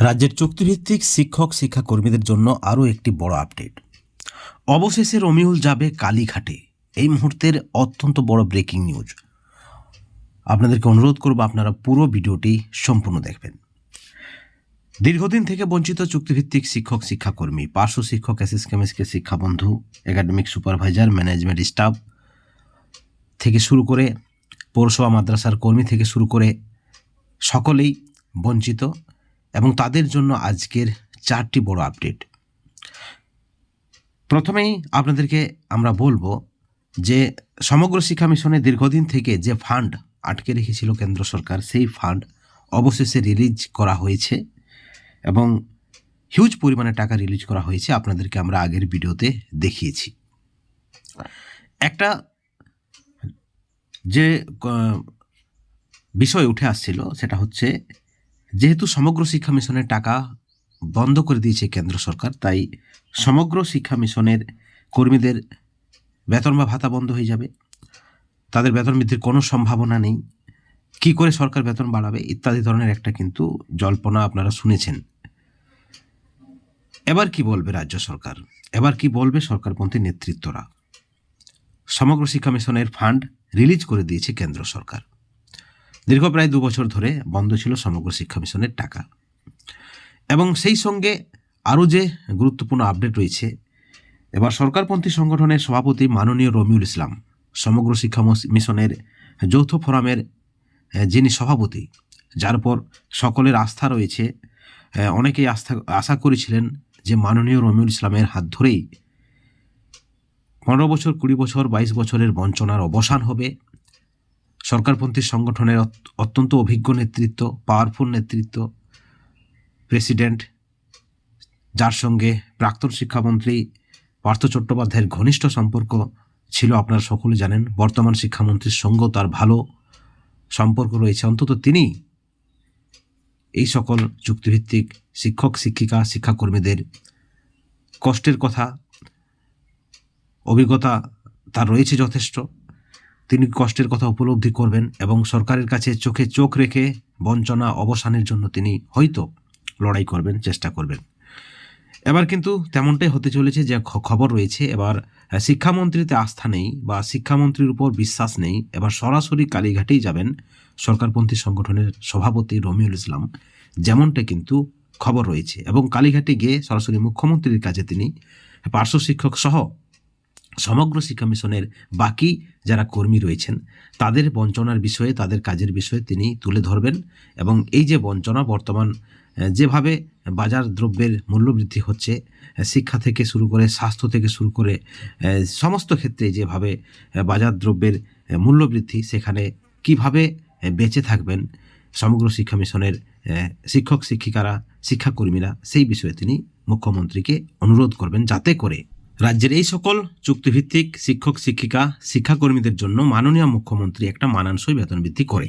রাজ্যের চুক্তিভিত্তিক শিক্ষক শিক্ষাকর্মীদের জন্য আরও একটি বড় আপডেট। অবশেষে রমিউল যাবে কালীঘাটে। এই মুহূর্তের অত্যন্ত বড় ব্রেকিং নিউজ। আপনাদেরকে অনুরোধ করব আপনারা পুরো ভিডিওটি সম্পূর্ণ দেখবেন। দীর্ঘদিন থেকে বঞ্চিত চুক্তিভিত্তিক শিক্ষক শিক্ষাকর্মী, পার্শ্ব শিক্ষক এসএস কেমিস্টকে শিক্ষাবন্ধু, একাডেমিক সুপারভাইজার, ম্যানেজমেন্ট স্টাফ থেকে শুরু করে পৌরসভা, মাদ্রাসার কর্মী থেকে শুরু করে সকলেই বঞ্চিত। এবং তাদের জন্য আজকের চারটি বড় আপডেট। প্রথমেই আপনাদেরকে আমরা বলব যে সমগ্র শিক্ষা মিশনে দীর্ঘদিন থেকে যে ফান্ড আটকে রেখেছিল কেন্দ্র সরকার, সেই ফান্ড অবশেষে রিলিজ করা হয়েছে এবং হিউজ পরিমাণে টাকা রিলিজ করা হয়েছে, আপনাদেরকে আমরা আগের ভিডিওতে দেখিয়েছি। একটা যে বিষয় উঠে আসছিল, সেটা হচ্ছে যেহেতু সমগ্র শিক্ষা মিশনের টাকা বন্ধ করে দিয়েছে কেন্দ্র সরকার, তাই সমগ্র শিক্ষা মিশনের কর্মীদের বেতন বা ভাতা বন্ধ হয়ে যাবে। তাদের বেতন বৃদ্ধির কোনো সম্ভাবনা নেই। কি করে সরকার বেতন বাড়াবে ইত্যাদি ধরনের একটা কিন্তু জল্পনা আপনারা শুনেছেন। এবার কি বলবে রাজ্য সরকার? এবার কি বলবে সরকারপন্থী নেতৃত্বরা? সমগ্র শিক্ষা মিশনের ফান্ড রিলিজ করে দিয়েছে কেন্দ্র সরকার। দীর্ঘ প্রায় দু বছর ধরে বন্ধ ছিল সমগ্র শিক্ষা মিশনের টাকা। এবং সেই সঙ্গে আরও যে গুরুত্বপূর্ণ আপডেট রয়েছে, এবার সরকারপন্থী সংগঠনের সভাপতি মাননীয় রমিউল ইসলাম, সমগ্র শিক্ষা মিশনের যৌথ ফোরামের যিনি সভাপতি, যার পর সকলের আস্থা রয়েছে অনেকেই আস্থা, আশা করেছিলেন যে মাননীয় রমিউল ইসলামের হাত ধরেই পনেরো বছর, কুড়ি বছর, বাইশ বছরের বঞ্চনার অবসান হবে। সরকারপন্থী সংগঠনের অত- অত্যন্ত অভিজ্ঞ নেতৃত্ব পাওয়ারফুল নেতৃত্ব প্রেসিডেন্ট যার সঙ্গে প্রাক্তন শিক্ষামন্ত্রী পার্থ চট্টোপাধ্যায়ের ঘনিষ্ঠ সম্পর্ক ছিল আপনারা সকলে জানেন। বর্তমান শিক্ষামন্ত্রীর সঙ্গেও তার ভালো সম্পর্ক রয়েছে। অন্তত তিনি এই সকল চুক্তিভিত্তিক শিক্ষক, শিক্ষিকা, শিক্ষাকর্মীদের কষ্টের কথা, অভিজ্ঞতা তার রয়েছে যথেষ্ট। তিনি কষ্টের কথা উপলব্ধি করবেন এবং সরকারের কাছে চোখে চোখ রেখে বঞ্চনা অবসানের জন্য তিনি হয়তো লড়াই করবেন, চেষ্টা করবেন। এবার কিন্তু তেমনটাই হতে চলেছে যে খবর রয়েছে, এবার শিক্ষামন্ত্রীতে আস্থা নেই বা শিক্ষামন্ত্রীর উপর বিশ্বাস নেই, এবার সরাসরি কালীঘাটেই যাবেন সরকারপন্থী সংগঠনের সভাপতি রমিউল ইসলাম। যেমনটা কিন্তু খবর রয়েছে এবং কালীঘাটে গিয়ে সরাসরি মুখ্যমন্ত্রীর কাছে তিনি পার্শ্ব শিক্ষক সহ সমগ্র শিক্ষা মিশনের বাকি যারা কর্মী রয়েছেন, তাদের বঞ্চনার বিষয়ে, তাদের কাজের বিষয়ে তিনি তুলে ধরবেন এবং এই যে বঞ্চনা বর্তমান যেভাবে বাজার দ্রব্যের মূল্যবৃদ্ধি হচ্ছে শিক্ষা থেকে শুরু করে স্বাস্থ্য থেকে শুরু করে সমস্ত ক্ষেত্রে যেভাবে বাজার দ্রব্যের মূল্যবৃদ্ধি, সেখানে কীভাবে বেঁচে থাকবেন, সমগ্র শিক্ষা মিশনের শিক্ষক, শিক্ষিকারা, শিক্ষাকর্মীরা, সেই বিষয়ে তিনি মুখ্যমন্ত্রীকে অনুরোধ করবেন যাতে করে রাজ্যের এই সকল চুক্তিভিত্তিক শিক্ষক, শিক্ষিকা, শিক্ষাকর্মীদের জন্য মাননীয় মুখ্যমন্ত্রী একটা মানানসই বেতন বৃদ্ধি করে।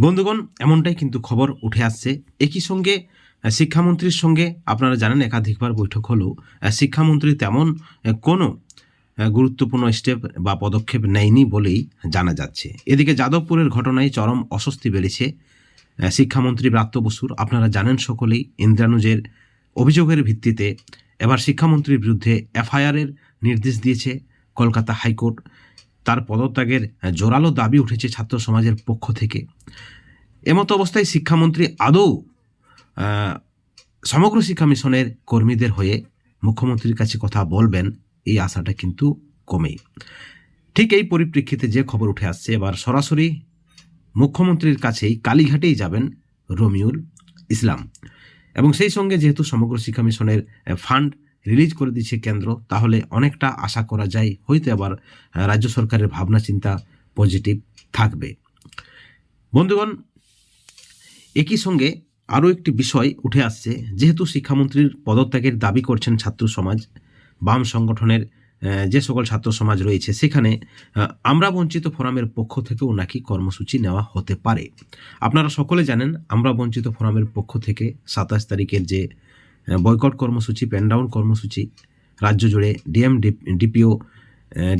বন্ধুগণ, এমনটাই কিন্তু খবর উঠে আসছে। একই সঙ্গে শিক্ষামন্ত্রীর সঙ্গে আপনারা জানেন, একাধিকবার বৈঠক হলেও শিক্ষামন্ত্রী তেমন কোনো গুরুত্বপূর্ণ স্টেপ বা পদক্ষেপ নেয়নি বলেই জানা যাচ্ছে। এদিকে যাদবপুরের ঘটনায় চরম অস্বস্তি বেড়েছে শিক্ষামন্ত্রী ব্রাত্য বসুর। আপনারা জানেন সকলেই, ইন্দ্রানুজের অভিযোগের ভিত্তিতে এবার শিক্ষামন্ত্রীর বিরুদ্ধে এফআইআরের নির্দেশ দিয়েছে কলকাতা হাইকোর্ট। তার পদত্যাগের জোরালো দাবি উঠেছে ছাত্র সমাজের পক্ষ থেকে। এমতো অবস্থায় শিক্ষামন্ত্রী আদৌ সমগ্র শিক্ষা মিশনের কর্মীদের হয়ে মুখ্যমন্ত্রীর কাছে কথা বলবেন, এই আশাটা কিন্তু কমেই। ঠিক এই পরিপ্রেক্ষিতে যে খবর উঠে আসছে, এবার সরাসরি মুখ্যমন্ত্রীর কাছেই কালীঘাটেই যাবেন রমিউল ইসলাম। এবং সেই সঙ্গে যেহেতু সমগ্র শিক্ষা মিশনের ফান্ড রিলিজ করে দিচ্ছে কেন্দ্র, তাহলে অনেকটা আশা করা যায় হয়তো আবার রাজ্য সরকারের ভাবনা চিন্তা পজিটিভ থাকবে। বন্ধুগণ, একই সঙ্গে আরও একটি বিষয় উঠে আসছে, যেহেতু শিক্ষামন্ত্রীর পদত্যাগের দাবি করছেন ছাত্র সমাজ, বাম সংগঠনের যে সকল ছাত্র সমাজ রয়েছে, সেখানে আমরা বঞ্চিত ফোরামের পক্ষ থেকেও নাকি কর্মসূচি নেওয়া হতে পারে। আপনারা সকলে জানেন, আমরা বঞ্চিত ফোরামের পক্ষ থেকে সাতাশ তারিখের যে বয়কট কর্মসূচি প্যানডাউন কর্মসূচি, রাজ্য জুড়ে ডিএম ডিপিও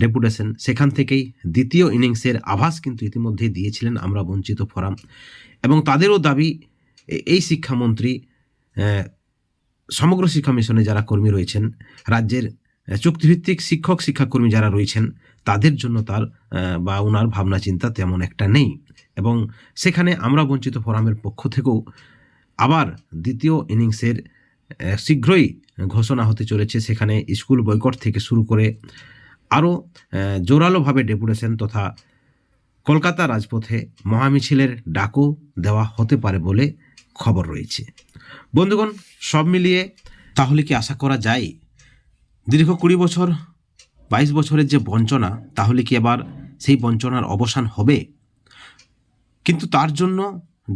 ডেপুটেশন, সেখান থেকেই দ্বিতীয় ইনিংসের আভাস কিন্তু ইতিমধ্যে দিয়েছিলেন আমরা বঞ্চিত ফোরাম। এবং তাদেরও দাবি এই শিক্ষামন্ত্রী সমগ্র শিক্ষা মিশনে যারা কর্মী রয়েছেন, রাজ্যের চুক্তিভিত্তিক শিক্ষক, শিক্ষাকর্মী যারা রয়েছেন, তাদের জন্য তার বা ওনার ভাবনা, চিন্তা তেমন একটা নেই। এবং সেখানে আমরা বঞ্চিত ফোরামের পক্ষ থেকেও আবার দ্বিতীয় ইনিংসের শীঘ্রই ঘোষণা হতে চলেছে। সেখানে স্কুল বয়কট থেকে শুরু করে আরও জোরালোভাবে ডেপুটেশন তথা কলকাতা রাজপথে মহামিছিলের ডাকও দেওয়া হতে পারে বলে খবর রয়েছে। বন্ধুগণ, সব মিলিয়ে তাহলে কি আশা করা যায় দীর্ঘ কুড়ি বছর, বাইশ বছরের যে বঞ্চনা, তাহলে কি আবার সেই বঞ্চনার অবসান হবে? কিন্তু তার জন্য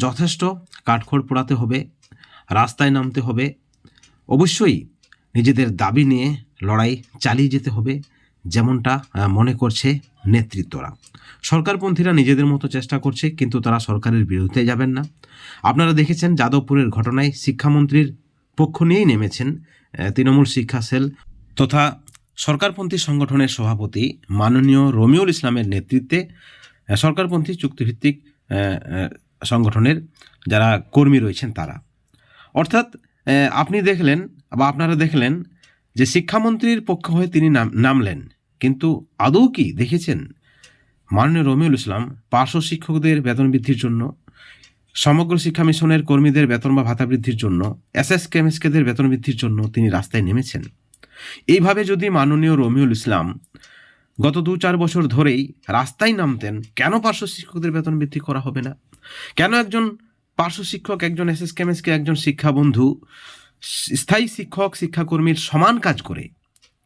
যথেষ্ট কাঠখড় পোড়াতে হবে, রাস্তায় নামতে হবে। অবশ্যই নিজেদের দাবি নিয়ে লড়াই চালিয়ে যেতে হবে, যেমনটা মনে করছে নেতৃত্বরা। সরকারপন্থীরা নিজেদের মতো চেষ্টা করছে, কিন্তু তারা সরকারের বিরুদ্ধে যাবেন না। আপনারা দেখেছেন যাদবপুরের ঘটনায় শিক্ষামন্ত্রীর পক্ষ নিয়েই নেমেছেন তৃণমূল শিক্ষা সেল তথা সরকারপন্থী সংগঠনের সভাপতি মাননীয় রমিউল ইসলামের নেতৃত্বে সরকারপন্থী চুক্তিভিত্তিক সংগঠনের যারা কর্মী রয়েছেন তারা। অর্থাৎ আপনি দেখলেন বা আপনারা দেখলেন যে শিক্ষামন্ত্রীর পক্ষ হয়ে তিনি নাম- নামলেন। কিন্তু আদৌ কি দেখেছেন? মাননীয় রমিউল ইসলাম পার্শ্ব শিক্ষকদের বেতন বৃদ্ধির জন্য, সমগ্র শিক্ষা মিশনের কর্মীদের বেতন বা ভাতা বৃদ্ধির জন্য এস এস কেমএসকেদের বেতন বৃদ্ধির জন্য তিনি রাস্তায় নেমেছেন। এইভাবে যদি মাননীয় রমিউল ইসলাম গত দু চার বছর ধরেই রাস্তায় নামতেন, কেন পার্শ্ব শিক্ষকদের বেতন বৃদ্ধি করা হবে না? কেন একজন পার্শ্ব শিক্ষক, একজন এস এস কেমএসকে একজন শিক্ষা বন্ধু স্থায়ী শিক্ষক, শিক্ষাকর্মীর সমান কাজ করে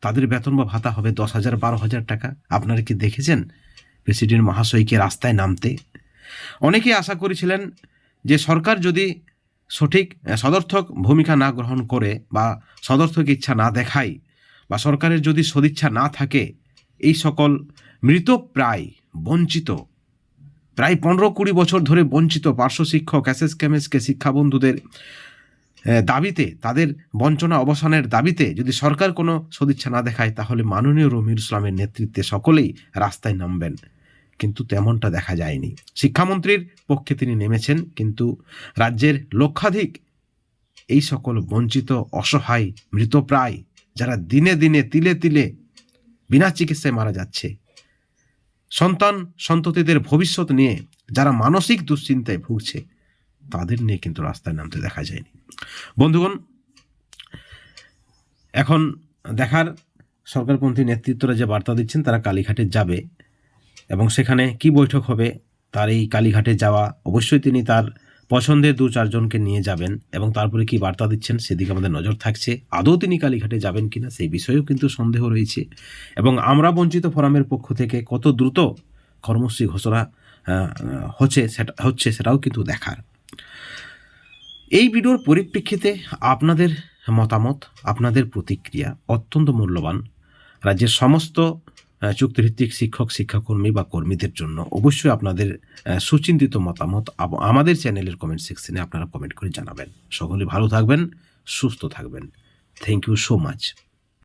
তাদের বেতন বা ভাতা হবে দশ হাজার, বারো হাজার টাকা? আপনারা কি দেখেছেন? প্রেসিডেন্ট মহাশয়কে রাস্তায় নামতে? অনেকে আশা করেছিলেন যে সরকার যদি সঠিক, সদর্থক ভূমিকা না গ্রহণ করে বা সদর্থক ইচ্ছা না দেখায় বা সরকারের যদি সদিচ্ছা না থাকে, এই সকল মৃত প্রায় বঞ্চিত, প্রায় পনেরো কুড়ি বছর ধরে বঞ্চিত পার্শ্ব শিক্ষক এস এস কেমএসকে শিক্ষাবন্ধুদের দাবিতে, তাদের বঞ্চনা অবসানের দাবিতে যদি সরকার কোনো সদিচ্ছা না দেখায়, তাহলে মাননীয় রমির ইসলামের নেতৃত্বে সকলেই রাস্তায় নামবেন। কিন্তু তেমনটা দেখা যায়নি। শিক্ষামন্ত্রীর পক্ষে তিনি নেমেছেন, কিন্তু রাজ্যের লক্ষাধিক এই সকল বঞ্চিত, অসহায় মৃতপ্রায় যারা দিনে দিনে, তিলে তিলে বিনা চিকিৎসায় মারা যাচ্ছে। সন্তান, সন্ততিদের ভবিষ্যৎ নিয়ে যারা মানসিক দুশ্চিন্তায় ভুগছে, তাদের নিয়ে কিন্তু রাস্তায় নামতে দেখা যায়নি। বন্ধুগণ, এখন দেখার সরকারপন্থী নেতৃত্বরা যে বার্তা দিচ্ছেন, তারা কালীঘাটে যাবে এবং সেখানে কি বৈঠক হবে, তার এই কালীঘাটে যাওয়া, অবশ্যই তিনি তার পছন্দের দু চারজনকে নিয়ে যাবেন এবং তারপরে কি বার্তা দিচ্ছেন সেদিকে আমাদের নজর থাকছে। আদৌ তিনি কালীঘাটে যাবেন কিনা সেই বিষয়েও কিন্তু সন্দেহ রয়েছে। এবং আমরা বঞ্চিত ফোরামের পক্ষ থেকে কত দ্রুত কর্মসূচি ঘোষণা হচ্ছে সেটা, হচ্ছে সেটাও কিন্তু দেখার। এই ভিডিওর পরিপ্রেক্ষিতে আপনাদের মতামত, আপনাদের প্রতিক্রিয়া অত্যন্ত মূল্যবান। রাজ্যের সমস্ত চুক্তিভিত্তিক শিক্ষক, শিক্ষাকর্মী বা কর্মীদের জন্য অবশ্যই আপনাদের সুচিন্তিত মতামত আমাদের চ্যানেলের কমেন্ট সেকশনে আপনারা কমেন্ট করে জানাবেন। সকলে ভালো থাকবেন, সুস্থ থাকবেন। Thank you so much